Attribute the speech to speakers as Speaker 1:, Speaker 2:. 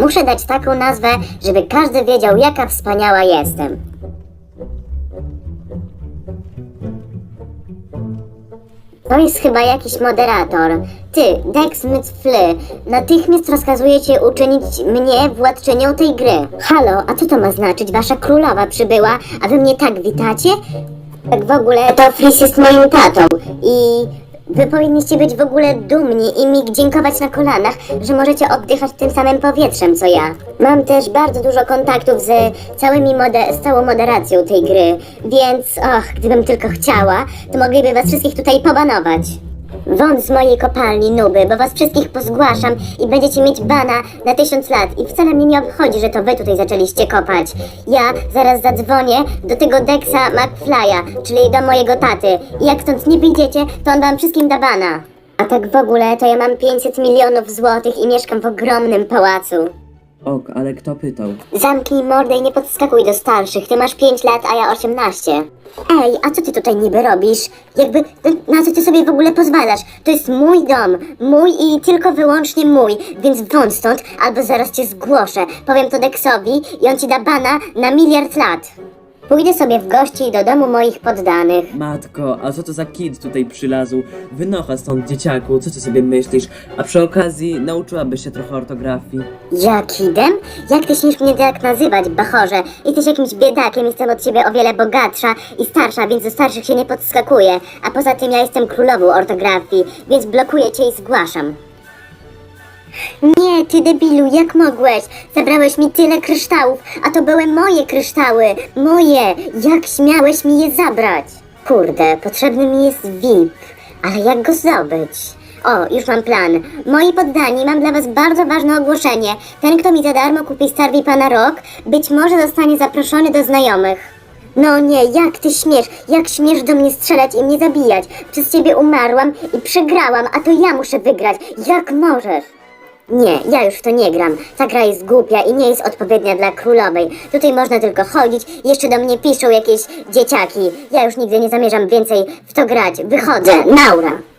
Speaker 1: Muszę dać taką nazwę, żeby każdy wiedział, jaka wspaniała jestem. To jest chyba jakiś moderator. Ty, Dex Mytfly, natychmiast rozkazuję cię uczynić mnie władczynią tej gry. Halo, a co to ma znaczyć? Wasza królowa przybyła, a wy mnie tak witacie? Tak w ogóle to Fris jest moim tatą i wy powinniście być w ogóle dumni i mi dziękować na kolanach, że możecie oddychać tym samym powietrzem co ja. Mam też bardzo dużo kontaktów z całymi mode- z całą moderacją tej gry, więc och, gdybym tylko chciała, to mogliby was wszystkich tutaj pobanować. Wąt z mojej kopalni, nuby, bo was wszystkich pozgłaszam i będziecie mieć bana na tysiąc lat i wcale mnie nie obchodzi, że to wy tutaj zaczęliście kopać. Ja zaraz zadzwonię do tego Dexa McFly'a, czyli do mojego taty i jak stąd nie wyjdziecie, to on wam wszystkim da bana. A tak w ogóle, to ja mam 500 milionów złotych i mieszkam w ogromnym pałacu.
Speaker 2: Ok, ale kto pytał?
Speaker 1: Zamknij mordę i nie podskakuj do starszych. Ty masz 5 lat, a ja 18. Ej, a co ty tutaj niby robisz? Jakby, na co ty sobie w ogóle pozwalasz? To jest mój dom, mój i tylko wyłącznie mój, więc wąt stąd, albo zaraz cię zgłoszę. Powiem to Dexowi i on ci da bana na miliard lat. Pójdę sobie w gości do domu moich poddanych.
Speaker 2: Matko, a co to za kid tutaj przylazł? Wynocha stąd, dzieciaku, co ty sobie myślisz? A przy okazji nauczyłabyś się trochę ortografii.
Speaker 1: Jakidem? Jak ty śmiesz mnie tak nazywać, bachorze? Jesteś jakimś biedakiem, jestem od ciebie o wiele bogatsza i starsza, więc do starszych się nie podskakuje. A poza tym ja jestem królową ortografii, więc blokuję cię i zgłaszam. Nie, ty debilu, jak mogłeś? Zabrałeś mi tyle kryształów, a to były moje kryształy. Moje! Jak śmiałeś mi je zabrać? Kurde, potrzebny mi jest VIP, ale jak go zdobyć? O, już mam plan. Moi poddani, mam dla was bardzo ważne ogłoszenie. Ten, kto mi za darmo kupi Star VIPa na rok, być może zostanie zaproszony do znajomych. No nie, jak ty śmiesz? Jak śmiesz do mnie strzelać i mnie zabijać? Przez ciebie umarłam i przegrałam, a to ja muszę wygrać. Jak możesz? Nie, ja już w to nie gram. Ta gra jest głupia i nie jest odpowiednia dla królowej. Tutaj można tylko chodzić, jeszcze do mnie piszą jakieś dzieciaki. Ja już nigdy nie zamierzam więcej w to grać. Wychodzę, Naura!